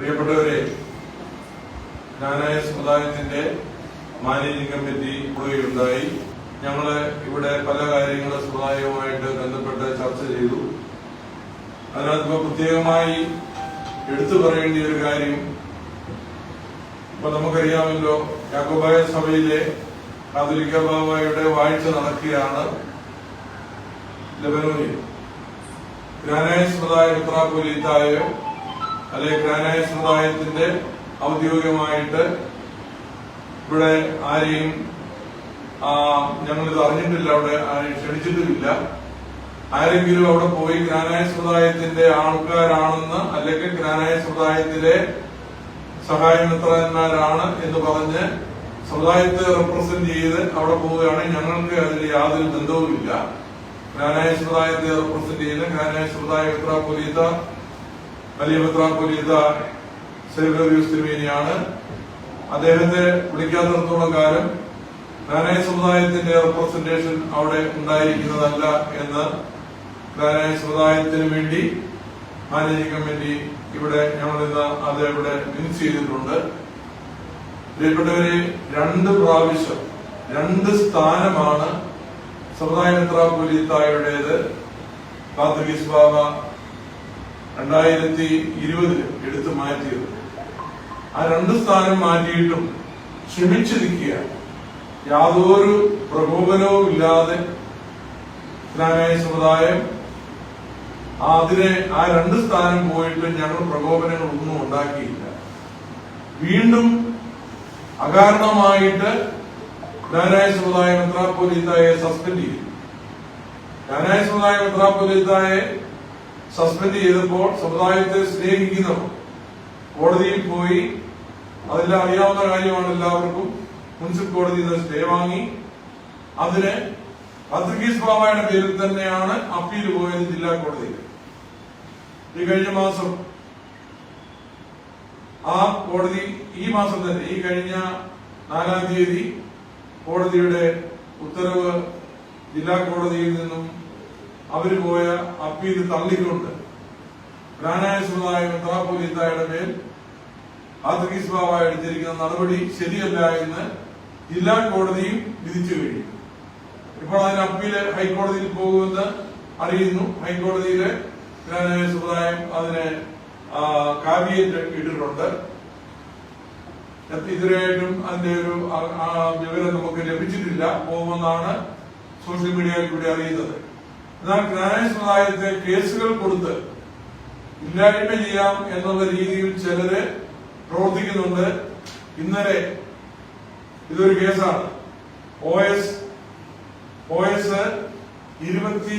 പ്രിയപ്പെട്ടവരെ ജ്ഞാനായ സമുദായത്തിന്റെ managing committee കൂടുകയുണ്ടായി. ഞങ്ങൾ ഇവിടെ പല കാര്യങ്ങളും സമുദായവുമായിട്ട് ബന്ധപ്പെട്ട് ചർച്ച ചെയ്തു. അതിനകത്ത് പ്രത്യേകമായി എടുത്തു പറയേണ്ട ഒരു കാര്യം ഇപ്പൊ നമുക്കറിയാമല്ലോ യാക്കോബായ സഭയിലെ കാതോലിക്ക ബാബായുടെ വാഴ്ച നടക്കുകയാണ് ലബനോനിൽ. ഗ്രാനായ സമുദായ മിത്രാപൊലീത്തായോ അല്ലെ ഗ്രാനായ സമുദായത്തിന്റെ ഔദ്യോഗികമായിട്ട് ഇവിടെ ആരെയും ഞങ്ങളിത് അറിഞ്ഞിട്ടില്ല അവിടെ ആരെയും ക്ഷണിച്ചിട്ടുമില്ല. ആരെങ്കിലും അവിടെ പോയി ഗ്രാനായ സമുദായത്തിന്റെ ആൾക്കാരാണെന്ന് അല്ലെങ്കിൽ ഗ്രാനായ സമുദായത്തിലെ സഹായമിത്രന്മാരാണ് എന്ന് പറഞ്ഞ് സമുദായത്തെ റെപ്രസെന്റ് ചെയ്ത് അവിടെ പോവുകയാണെങ്കിൽ ഞങ്ങൾക്ക് അതിൽ യാതൊരു ബന്ധവുമില്ല. ഗ്രാനായ സമുദായത്തെ റെപ്രസെന്റ് ചെയ്യുന്ന ഗ്രാനായ സമുദായ മിത്രാപൊലീത്ത വലിയ മിത്രാപൊലീത്ത സെൽവറിയൂസ് അദ്ദേഹത്തെ നിർത്തോളം കാലം ഗ്രാനായ സമുദായത്തിന്റെ റെപ്രസെന്റേഷൻ അവിടെ ഉണ്ടായിരിക്കുന്നതല്ല എന്ന് ഗ്രാനായ സമുദായത്തിന് വേണ്ടി മാനേജിംഗ് കമ്മിറ്റി ഇവിടെ ഞങ്ങൾ ഇന്ന് അത് ഇവിടെ മിൻസ് ചെയ്തിട്ടുണ്ട്. പ്രിയപ്പെട്ടവരെ രണ്ട് പ്രാവശ്യം രണ്ട് സ്ഥാനമാണ് സമുദായ മെത്രാപൊലീത്തായുടേത് കാത്തഗീസ് ബാബ രണ്ടായിരത്തി ഇരുപതിൽ എടുത്തു മാറ്റിയത്. ആ രണ്ട് സ്ഥാനം മാറ്റിയിട്ടും ക്ഷമിച്ചിരിക്കുക യാതൊരു പ്രകോപനവും ഇല്ലാതെ ഇസ്ലാമിക സമുദായം അതിനെ ആ രണ്ട് സ്ഥാനം പോയിട്ട് ഞങ്ങൾ പ്രകോപനങ്ങൾ ഒന്നും ഉണ്ടാക്കിയില്ല. വീണ്ടും അകാരണമായിട്ട് ജ്ഞാനായ സമുദായം മെത്രാപ്പൊലീത്തായെ സസ്പെൻഡ് ചെയ്തു. ജ്ഞാനായ സമുദായം മെത്രാപ്പൊലീത്തായെ സസ്പെൻഡ് ചെയ്തപ്പോൾ സമുദായത്തെ സ്നേഹിക്കുന്നവർ കോടതിയിൽ പോയി അതെല്ലാം അറിയാവുന്ന കാര്യമാണ് എല്ലാവർക്കും. മുനിസിപ്പൽ കോടതിയിൽ നിന്ന് സ്റ്റേ വാങ്ങി. അതിന് പത്രികീസ് ബാബയുടെ പേരിൽ തന്നെയാണ് അപ്പീൽ പോയത് ജില്ലാ കോടതിയിൽ. ഈ കഴിഞ്ഞ മാസം ആ കോടതി ഈ മാസം തന്നെ ഈ കഴിഞ്ഞ നാലാം തീയതി കോടതിയുടെ ഉത്തരവ് ജില്ലാ കോടതിയിൽ നിന്നും അവർ പോയ അപ്പീൽ തള്ളിക്കൊണ്ട് ഗ്രാനായ സമുദായം മെത്രാപ്പൊലീത്തായുടെ മേൽ ആദ്രീസ് ബാബായ എടുത്തിരിക്കുന്ന നടപടി ശരിയല്ല എന്ന് ജില്ലാ കോടതിയും വിധിച്ചു കഴിഞ്ഞു. ഇപ്പോൾ അതിന് അപ്പീൽ ഹൈക്കോടതിയിൽ പോകുമെന്ന് അറിയുന്നു. ഹൈക്കോടതിയിലെ ഗ്രാനായ സമുദായം അതിനെ കാവ്യേറ്റ് ഇട്ടിട്ടുണ്ട്. ഇതുവരെയായിട്ടും അതിന്റെ ഒരു ആ- ആ വിവരം നമുക്ക് ലഭിച്ചിട്ടില്ല. പോകുമെന്നാണ് സോഷ്യൽ മീഡിയയിൽ കൂടി അറിയുന്നത്. എന്നാൽ ഗ്രാനായ സമുദായത്തെ കേസുകൾ കൊടുത്ത് ഇല്ലായ്മ ചെയ്യാം എന്നുള്ള രീതിയിൽ ചിലര് പ്രവർത്തിക്കുന്നുണ്ട്. ഇന്നലെ ഇതൊരു കേസാണ്. ഒ എസ് ഒ എസ് ഇരുപത്തി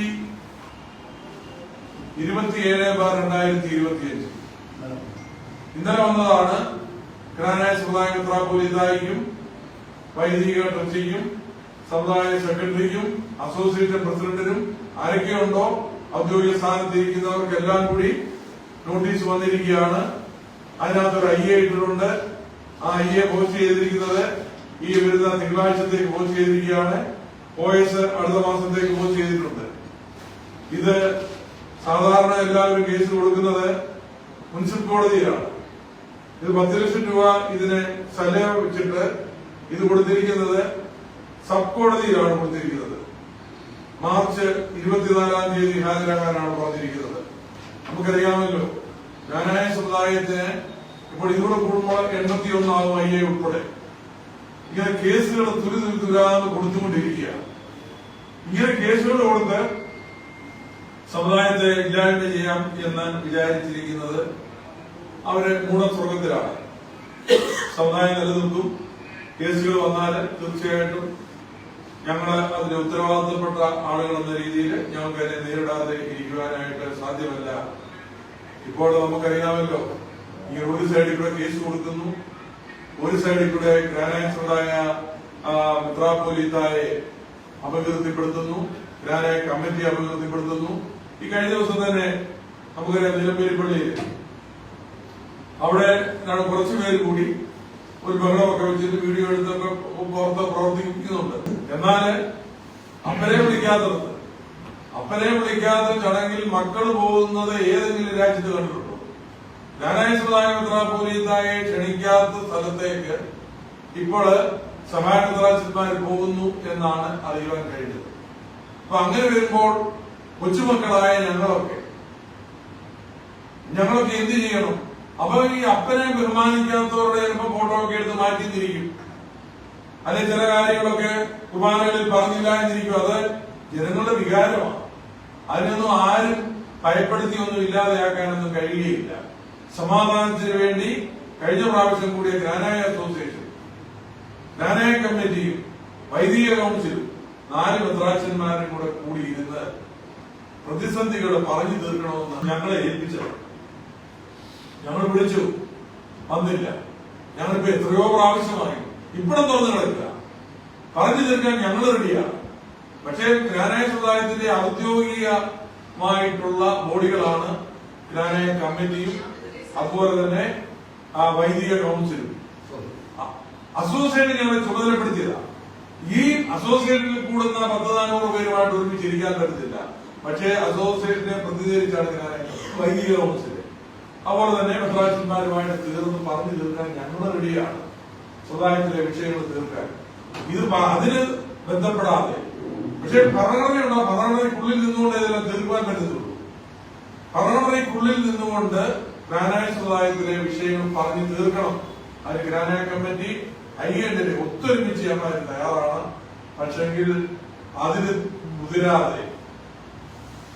ഇരുപത്തിയേഴ് ബാർ രണ്ടായിരത്തി ഇരുപത്തിയഞ്ച് ഇന്നലെ വന്നതാണ് ഗ്രാനായ സമുദായ മെത്രാപ്പൊലീതായിക്കും വൈദിക ട്രസ്റ്റിക്കും സമുദായ സെക്രട്ടറിക്കും അസോസിയേറ്റ് പ്രസിഡന്റിനും ആരൊക്കെയുണ്ടോ? ഔദ്യോഗിക സ്ഥാനത്ത് ഇരിക്കുന്നവർക്കെല്ലാം കൂടി നോട്ടീസ് വന്നിരിക്കുകയാണ്. അതിനകത്ത് ഒരു ഐ എ ഇട്ടിട്ടുണ്ട്. ആ ഐ എ പോസ്റ്റ് ചെയ്തിരിക്കുന്നത് ഈ വരുന്ന തിങ്കളാഴ്ചത്തേക്ക് പോസ്റ്റ് ചെയ്തിരിക്കുകയാണ്. ഒ എസ് അടുത്ത മാസത്തേക്ക് പോസ്റ്റ് ചെയ്തിട്ടുണ്ട്. ഇത് സാധാരണ എല്ലാവരും കേസ് കൊടുക്കുന്നത് മുനിസിപ്പൽ കോടതിയിലാണ്. ഇത് പത്ത് ലക്ഷം രൂപ ഇതിന് സല വെച്ചിട്ട് ഇത് കൊടുത്തിരിക്കുന്നത് സബ് കോടതിയിലാണ് കൊടുത്തിരിക്കുന്നത്. മാർച്ച് ഇരുപത്തിനാലാം തീയതി ഹാജരാകാനാണ് പറഞ്ഞിരിക്കുന്നത്. നമുക്കറിയാമല്ലോ ജ്ഞാനായ സമുദായത്തിന് ഇപ്പോൾ ഇതോടെ കൂടുമ്പോൾ എൺപത്തി ഒന്നാകും ഐ എ ഉൾപ്പെടെ ഇങ്ങനെ കേസുകൾ തുരി തുരി തുരാന്ന് കൊടുത്തുകൊണ്ടിരിക്കുകയാണ്. ഇങ്ങനെ കേസുകൾ കൊടുത്ത് സമുദായത്തെ ഇല്ലായ്മ ചെയ്യാം എന്ന് വിചാരിച്ചിരിക്കുന്നത് അവർ മൂഢസ്വർഗത്തിലാണ് സമുദായം നിലനിൽക്കും കേസുകൾ വന്നാൽ തീർച്ചയായിട്ടും ഞങ്ങൾ അതിന് ഉത്തരവാദിത്തപ്പെട്ട ആളുകൾ എന്ന രീതിയിൽ ഞങ്ങൾക്ക് അതിനെ നേരിടാതെ ഇരിക്കുവാനായിട്ട് സാധ്യമല്ല. ഇപ്പോൾ നമുക്കറിയാമല്ലോ ഈ ഒരു സൈഡിൽ കൂടെ കേസ് കൊടുക്കുന്നു. ഒരു സൈഡിൽ കൂടെ ഗ്രാനായസുണ്ടായ മിത്രാപോലീത്തായെ അപകീർത്തിപ്പെടുത്തുന്നു. ഗ്രാനായ കമ്മിറ്റി അപകീർത്തിപ്പെടുത്തുന്നു. ഈ കഴിഞ്ഞ ദിവസം തന്നെ നമുക്കറിയാം നിലമ്പേരിപ്പള്ളിയിൽ അവിടെ കുറച്ചുപേർ കൂടി ഒരു ബഹളമൊക്കെ വെച്ചിട്ട് വീഡിയോ എടുത്തൊക്കെ പുറത്ത് പ്രവർത്തിക്കുന്നുണ്ട്. എന്നാൽ അപ്പനെ വിളിക്കാത്തത്. അപ്പനെ വിളിക്കാത്ത ചടങ്ങിൽ മക്കൾ പോകുന്നത് ഏതെങ്കിലും രാജ്യത്ത് കണ്ടിട്ടുണ്ടോ? ജ്ഞാനായ സുധാകമിത്ര പോലീസായി ക്ഷണിക്കാത്ത സ്ഥലത്തേക്ക് ഇപ്പോൾ ചിത്മാർ പോകുന്നു എന്നാണ് അറിയുവാൻ കഴിഞ്ഞത്. അപ്പൊ അങ്ങനെ വരുമ്പോൾ കൊച്ചുമക്കളായ ഞങ്ങളൊക്കെ ഞങ്ങളൊക്കെ എന്ത് ചെയ്യണം? അപ്പൊ ഈ അപ്പനെ ബഹുമാനിക്കാത്തവരുടെ ചിലപ്പോ ഫോട്ടോ ഒക്കെ എടുത്ത് മാറ്റി തിരിക്കും അല്ലെ ചില കാര്യങ്ങളൊക്കെ കുർബാനകളിൽ പറഞ്ഞില്ല എന്നിരിക്കും. അത് ജനങ്ങളുടെ വികാരമാണ്. അതിനൊന്നും ആരും ഭയപ്പെടുത്തിയൊന്നും ഇല്ലാതെയാക്കാനൊന്നും കഴിയുകയില്ല. സമാധാനത്തിന് വേണ്ടി കഴിഞ്ഞ പ്രാവശ്യം കൂടിയ ഗ്രാനായ അസോസിയേഷൻ ഗ്രാനായ കമ്മിറ്റിയും വൈദിക കൗൺസിലും നാല് മെത്രാച്ചന്മാരും കൂടെ കൂടിയിരുന്ന് പ്രതിസന്ധികൾ പറഞ്ഞു തീർക്കണമെന്ന് ഞങ്ങളെ ഏൽപ്പിച്ചത് ഞങ്ങൾ വിളിച്ചു. വന്നില്ല. ഞങ്ങളിപ്പോ എത്രയോ പ്രാവശ്യമായി ഇപ്പഴും കിടക്കുക പറഞ്ഞു തീർക്കാൻ ഞങ്ങൾ റെഡിയാണ് പക്ഷേ ഗ്രാനായ സമുദായത്തിന്റെ ഔദ്യോഗികമായിട്ടുള്ള ബോഡികളാണ് ഗ്രാനായ കമ്മിറ്റിയും അതുപോലെ തന്നെ വൈദിക കൗൺസിലും. അസോസിയേഷൻ ഞങ്ങളെ ചുമതലപ്പെടുത്തിയതാണ് ഈ അസോസിയേഷനിൽ കൂടുന്ന പത്ത് നാനൂറ് പേരുമായിട്ട് ഒരുമിച്ചിരിക്കാൻ പറ്റത്തില്ല. പക്ഷേ അസോസിയേഷനെ പ്രതിനിധീകരിച്ചാണ് ഗ്രാനായ. വൈദിക കൗൺസിൽ. അതുപോലെ തന്നെ മെത്രാച്ചന്മാരുമായിട്ട് തീർന്ന് പറഞ്ഞു തീർക്കാൻ ഞങ്ങൾ റെഡിയാണ്. സമുദായത്തിലെ വിഷയങ്ങൾ തീർക്കാൻ. ഇത് അതിന് ബന്ധപ്പെടാതെ പക്ഷെ ഭരണഘടനയുണ്ടോ? ഭരണഘടനയ്ക്കുള്ളിൽ നിന്നുകൊണ്ട് ഇതെല്ലാം തീർക്കാൻ പറ്റത്തുള്ളൂ. ഭരണഘടനയ്ക്കുള്ളിൽ നിന്നുകൊണ്ട് ഗ്രാനായ സമുദായത്തിലെ വിഷയങ്ങൾ പറഞ്ഞു തീർക്കണം. അതിന് ഗ്രാനായ കമ്മിറ്റി ഐക്യന്റെ ഒത്തൊരുമിച്ച് ചെയ്യാൻ തയ്യാറാണ്. പക്ഷെങ്കിൽ അതിന് മുതിരാതെ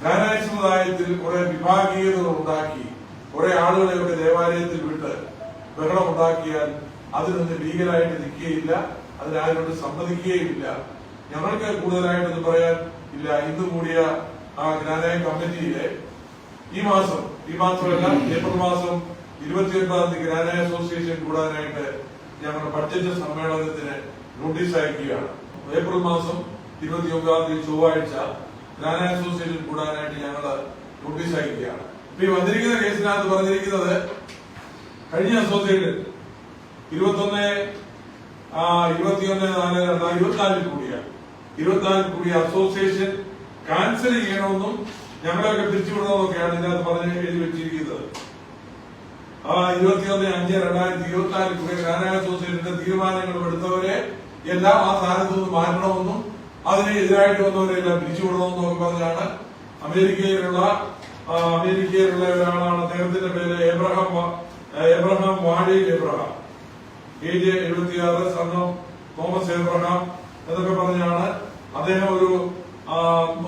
ഗ്രാനായ സമുദായത്തിൽ കുറെ വിഭാഗീയതകൾ ഉണ്ടാക്കി കുറെ ആളുകളെയൊക്കെ ദേവാലയത്തിൽ വിട്ട് ബഹളം ഉണ്ടാക്കിയാൽ അതിനൊന്ന് ലീഗലായിട്ട് നിൽക്കുകയില്ല അതിനാരോട് സമ്മതിക്കുകയില്ല ഞങ്ങൾക്ക് കൂടുതലായിട്ടൊന്നും പറയാൻ ഇല്ല. ഇന്ന് കൂടിയ ആ ജ്ഞാനായ കമ്മിറ്റിയിലെ ഈ മാസം ഈ മാസമല്ല ഏപ്രിൽ മാസം ഇരുപത്തിയൊൻപതാം തീയതി ഗ്രാനായ അസോസിയേഷൻ കൂടാനായിട്ട് ഞങ്ങളുടെ ബഡ്ജറ്റ് സമ്മേളനത്തിന് നോട്ടീസ് അയക്കുകയാണ്. ഏപ്രിൽ മാസം ഇരുപത്തിയൊമ്പതാം തീയതി ചൊവ്വാഴ്ച ഗ്രാനായ അസോസിയേഷൻ കൂടാനായിട്ട് ഞങ്ങൾ നോട്ടീസ് അയക്കുകയാണ്. ഈ വന്നിരിക്കുന്ന കേസിനകത്ത് പറഞ്ഞിരിക്കുന്നത് കഴിഞ്ഞ അസോസിയേറ്റ് ഇരുപത്തൊന്ന് ഇരുപത്തിയൊന്ന് നാല് ഇരുപത്തിനാലിൽ കൂടിയ. ഇരുപത്തിനാലിൽ കൂടിയ അസോസിയേഷൻ ക്യാൻസൽ ചെയ്യണമെന്നും ഞങ്ങളെയൊക്കെ പിരിച്ചുവിടണമെന്നൊക്കെയാണ് ഇതിനകത്ത് പറഞ്ഞ് എഴുതി വെച്ചിരിക്കുന്നത്. ആ ഇരുപത്തിയൊന്ന് അഞ്ച് രണ്ടായിരത്തി ഇരുപത്തിനാലിൽ കൂടിയ കാനായ അസോസിയേഷന്റെ തീരുമാനങ്ങൾ എടുത്തവരെ എല്ലാം ആ സ്ഥാനത്ത് നിന്ന് മാറ്റണമെന്നും അതിന് എതിരായിട്ട് വന്നവരെല്ലാം പിരിച്ചുവിടണമെന്നും ഒക്കെ പറഞ്ഞാണ് അമേരിക്കയിലുള്ള അമേരിക്കയിലുള്ള ഒരാളാണ്. അദ്ദേഹത്തിന്റെ പേര് എബ്രഹാം എബ്രഹാം വാഴി എബ്രഹാം ജെ എഴുപത്തിയാറ് സ്വർണം തോമസ് എബ്രഹാം എന്നൊക്കെ പറഞ്ഞാണ് അദ്ദേഹം ഒരു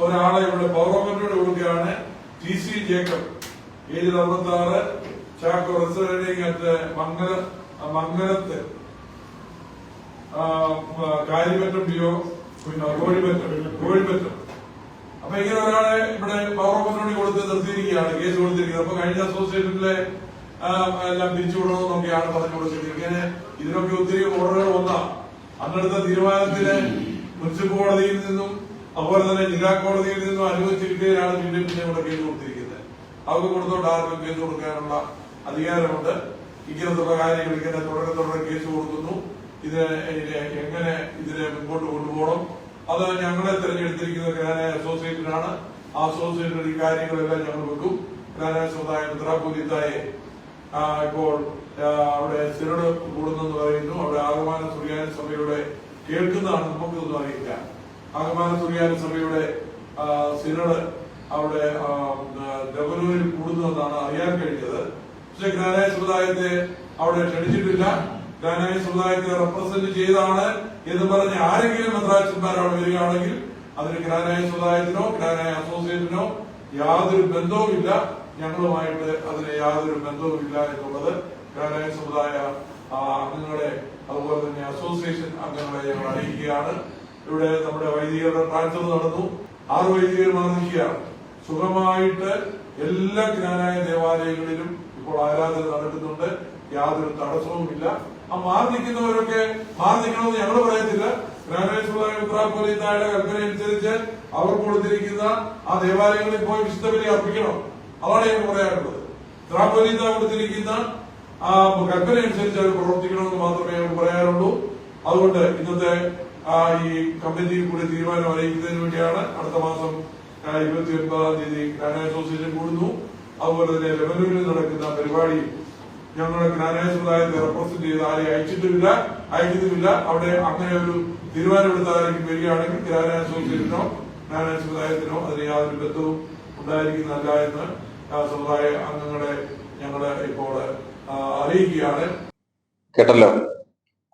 ഒരാളെ ഇവിടെ പൗർവമന്റിയുടെ കൂടിയാണ് ടി സി ജേക്കബ്. ഏജ് അറുപത്തി ആറ് ചാക്കോ റെസിഡന്റിംഗ് അറ്റ് മംഗല മംഗലത്ത്. കാര്യപറ്റം പിയോ പിന്നെ കോഴിപ്പറ്റം കോഴിപ്പറ്റം അപ്പൊ ഇങ്ങനെ ഒരാളെ ഇവിടെ പൗർവമന്ത്രി കൊടുത്ത് നിർത്തിയിരിക്കുകയാണ് കേസ് കൊടുത്തിരിക്കുന്നത്. അപ്പൊ കഴിഞ്ഞ അസോസിയേഷനിലെ എല്ലാം പിരിച്ചുവിടണമെന്നൊക്കെയാണ് പറഞ്ഞു കൊടുത്തിരിക്കുന്നത് ഇങ്ങനെ ഇതിനൊക്കെ ഒത്തിരി ഓർഡറുകൾ വന്ന. അന്നെടുത്ത തീരുമാനത്തിലെ മുനിസിപ്പൽ കോടതിയിൽ നിന്നും അതുപോലെ തന്നെ ജില്ലാ കോടതിയിൽ നിന്നും അനുവദിച്ചിരിക്കുകയാണ് കിട്ടിയതിനാണ് പിന്നെ ഇവിടെ കേസ് കൊടുത്തിരിക്കുന്നത്. അവർക്ക് കൊടുത്തോണ്ട് ആർക്കും കേസ് കൊടുക്കാനുള്ള അധികാരമുണ്ട്. ഇങ്ങനത്തുള്ള കാര്യങ്ങൾ ഇങ്ങനെ തുടരെ തുടരെ കേസ് കൊടുക്കുന്നു. ഇത് എങ്ങനെ ഇതിനെ മുമ്പോട്ട് കൊണ്ടുപോകണം? അത് ഞങ്ങളെ തെരഞ്ഞെടുത്തിരിക്കുന്ന ഗ്രാനായ അസോസിയേഷനാണ് ആ അസോസിയേഷൻ ഈ കാര്യങ്ങളെല്ലാം ഞങ്ങൾ വെക്കും. ഗ്രാനായ സമുദായ മിത്രാപൂരിത്തായെ ഇപ്പോൾ അവിടെ സിരട് കൂടുന്നെന്ന് പറയുന്നു. അവിടെ ആഗമാന സുറിയാന സഭയുടെ കേൾക്കുന്നതാണ് നമുക്കിതൊന്നും അറിയില്ല. ആഗമാന സുറിയാന സഭയുടെ സിരട് അവിടെ ഡബലൂരിൽ കൂടുന്നതെന്നാണ് അറിയാൻ കഴിഞ്ഞത്. പക്ഷെ ഗ്രാനായ സമുദായത്തെ അവിടെ ക്ഷണിച്ചിട്ടില്ല. ഗ്രാനായ സമുദായത്തെ റെപ്രസെന്റ് ചെയ്താണ് എന്ന് പറഞ്ഞ് ആരെങ്കിലും മദ്രാസന്മാർ അവിടെ വരികയാണെങ്കിൽ അതിന് ഗ്രാനായ സമുദായത്തിനോ ഗ്രാനായ അസോസിയേഷനോ യാതൊരു ബന്ധവുമില്ല. ഞങ്ങളുമായിട്ട് അതിന് യാതൊരു ബന്ധവുമില്ല എന്നുള്ളത് ഗ്രാനായ സമുദായ അംഗങ്ങളെ അതുപോലെ തന്നെ അസോസിയേഷൻ അംഗങ്ങളെ ഞങ്ങൾ അറിയിക്കുകയാണ്. ഇവിടെ നമ്മുടെ വൈദികരുടെ ട്രാൻസ്ഫർ നടന്നു. ആറ് വൈദികർ നിൽക്കുകയാണ് സുഖമായിട്ട് എല്ലാ ജ്ഞാനായ ദേവാലയങ്ങളിലും ഇപ്പോൾ ആരാധന നടക്കുന്നുണ്ട്. യാതൊരു തടസ്സവുമില്ല. ആ മാറി നിൽക്കുന്നവരൊക്കെ മാറി നിൽക്കണമെന്ന് ഞങ്ങൾ പറയത്തില്ല. സമുദായ കൽപ്പന അനുസരിച്ച് അവർ കൊടുത്തിരിക്കുന്ന ആ ദേവാലയങ്ങളിൽ പോയി വിശുദ്ധബലി അർപ്പിക്കണം. അതാണ് ഞങ്ങൾ പറയാറുള്ളത്. മിത്രാപോലീത്ത കൊടുത്തിരിക്കുന്ന ആ കൽപ്പന അനുസരിച്ച് അവർ പ്രവർത്തിക്കണമെന്ന് മാത്രമേ ഞങ്ങൾ പറയാറുള്ളൂ. അതുകൊണ്ട് ഇന്നത്തെ ഈ കമ്മിറ്റിയിൽ കൂടി തീരുമാനം അറിയിക്കുന്നതിന് വേണ്ടിയാണ് അടുത്ത മാസം ഇരുപത്തി ഒൻപതാം തീയതി ഗ്രാൻഡ് അസോസിയേഷൻ കൂടുന്നു. അതുപോലെ തന്നെ ലെബനൂരിൽ നടക്കുന്ന പരിപാടി ഞങ്ങളുടെ ഗ്രാനേജ് സമുദായത്തെ റെപ്രസെന്റ് ചെയ്ത് ആരെ അയച്ചിട്ടുമില്ല അയച്ചിട്ടുമില്ല അവിടെ അങ്ങനെ ഒരു തീരുമാനമെടുത്തായിരിക്കും വരികയാണെങ്കിൽ ഗ്രാനേജ് അസോസിയേഷനോ ഗ്രാനേജ് സമുദായത്തിനോ അതിന് യാതൊരു ബന്ധവും ഉണ്ടായിരിക്കുന്നതല്ല എന്ന് സമുദായ അംഗങ്ങളെ ഞങ്ങൾ ഇപ്പോൾ അറിയിക്കുകയാണ്. കേട്ടല്ലോ?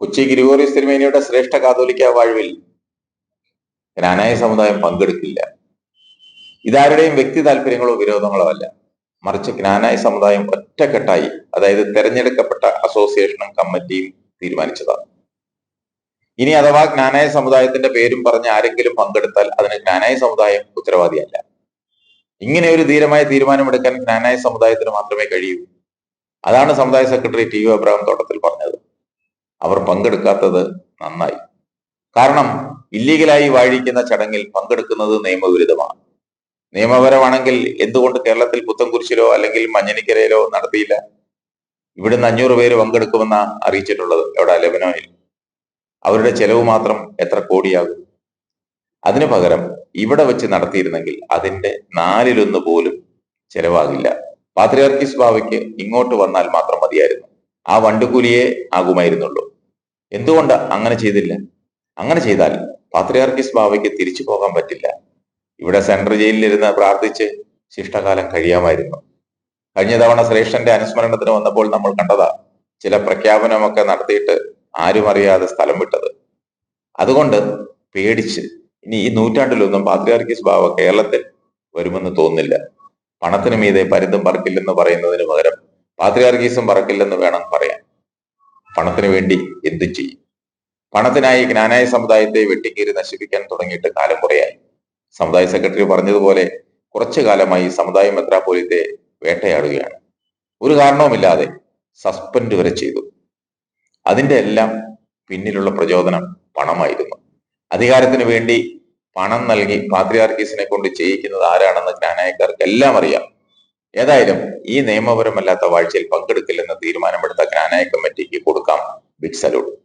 കൊച്ചി ഗ്രിഗോറിയസ് തിരുമേനിയുടെ ശ്രേഷ്ഠ കാതോലിക്ക വാഴ്വിൽ ജ്ഞാനായ സമുദായം പങ്കെടുക്കില്ല. ഇതാരുടെയും വ്യക്തി താല്പര്യങ്ങളോ വിരോധങ്ങളോ അല്ല. മറിച്ച് ജ്ഞാനായ സമുദായം ഒറ്റക്കെട്ടായി അതായത് തെരഞ്ഞെടുക്കപ്പെട്ട അസോസിയേഷനും കമ്മിറ്റിയും തീരുമാനിച്ചതാണ്. ഇനി അഥവാ ജ്ഞാനായ സമുദായത്തിന്റെ പേരും പറഞ്ഞ് ആരെങ്കിലും പങ്കെടുത്താൽ അതിന് ജ്ഞാനായ സമുദായം ഉത്തരവാദിയല്ല. ഇങ്ങനെ ഒരു ധീരമായ തീരുമാനമെടുക്കാൻ ജ്ഞാനായ സമുദായത്തിന് മാത്രമേ കഴിയൂ. അതാണ് സമുദായ സെക്രട്ടറി ടി യു അബ്രഹാം തോട്ടത്തിൽ പറഞ്ഞത്. അവർ പങ്കെടുക്കാത്തത് നന്നായി. കാരണം ഇല്ലീഗലായി വാഴിക്കുന്ന ചടങ്ങിൽ പങ്കെടുക്കുന്നത് നിയമവിരുദ്ധമാണ്. നിയമപരമാണെങ്കിൽ എന്തുകൊണ്ട് കേരളത്തിൽ പുത്തൻകുരിശിലോ അല്ലെങ്കിൽ മഞ്ഞനിക്കരയിലോ നടത്തിയില്ല? ഇവിടുന്ന് അഞ്ഞൂറ് പേര് പങ്കെടുക്കുമെന്ന അറിയിച്ചിട്ടുള്ളത് എവിടെ? ലെബനോനിൽ. അവരുടെ ചെലവ് മാത്രം എത്ര കോടിയാകും? അതിനു പകരം ഇവിടെ വെച്ച് നടത്തിയിരുന്നെങ്കിൽ അതിന്റെ നാലിലൊന്ന് പോലും ചെലവാകില്ല. പാത്രിയാർക്കിസ് ബാവയ്ക്ക് ഇങ്ങോട്ട് വന്നാൽ മാത്രം മതിയായിരുന്നു. ആ വണ്ടുകൂലിയെ ആകുമായിരുന്നുള്ളൂ. എന്തുകൊണ്ട് അങ്ങനെ ചെയ്തില്ല? അങ്ങനെ ചെയ്താൽ പാത്രിയാർക്കിസ് ബാവയ്ക്ക് തിരിച്ചു പോകാൻ പറ്റില്ല. ഇവിടെ സെൻട്രൽ ജയിലിലിരുന്ന് പ്രാർത്ഥിച്ച് ശിഷ്ടകാലം കഴിയാമായിരുന്നു. കഴിഞ്ഞ തവണ ശ്രേഷ്ഠന്റെ അനുസ്മരണത്തിന് വന്നപ്പോൾ നമ്മൾ കണ്ടതാ ചില പ്രഖ്യാപനമൊക്കെ നടത്തിയിട്ട് ആരും അറിയാതെ സ്ഥലം വിട്ടത്. അതുകൊണ്ട് പേടിച്ച് ഇനി ഈ നൂറ്റാണ്ടിലൊന്നും പാത്രിയാർക്കിസ് ബാവ കേരളത്തിൽ വരുമെന്ന് തോന്നുന്നില്ല. പണത്തിന് മീതെ പരുന്തും പറക്കില്ലെന്ന് പറയുന്നതിന് പകരം പാത്രിയാർക്കീസും പറക്കില്ലെന്ന് വേണം പറയാൻ. പണത്തിന് വേണ്ടി എന്തു ചെയ്യും. പണത്തിനായി ജ്ഞാനായ സമുദായത്തെ വെട്ടിക്കീറി നശിപ്പിക്കാൻ തുടങ്ങിയിട്ട് കാലം കുറയായി. സമുദായ സെക്രട്ടറി പറഞ്ഞതുപോലെ കുറച്ചു കാലമായി സമുദായ മെത്രാപോലിത്തെ വേട്ടയാടുകയാണ്. ഒരു കാരണവുമില്ലാതെ സസ്പെൻഡ് വരെ ചെയ്തു. അതിന്റെ എല്ലാം പിന്നിലുള്ള പ്രചോദനം പണമായിരുന്നു. അധികാരത്തിന് വേണ്ടി പണം നൽകി പാത്രിയാർക്കീസിനെ കൊണ്ട് ചെയ്യിക്കുന്നത് ആരാണെന്ന് ജ്ഞാനായക്കാർക്ക് എല്ലാം അറിയാം. ഏതായാലും ഈ നിയമപരമല്ലാത്ത വാഴ്ചയിൽ പങ്കെടുക്കില്ലെന്ന് തീരുമാനമെടുത്ത ജ്ഞാനായ കമ്മിറ്റിക്ക് കൊടുക്കാം ബിഗ് സല്യൂട്ട്.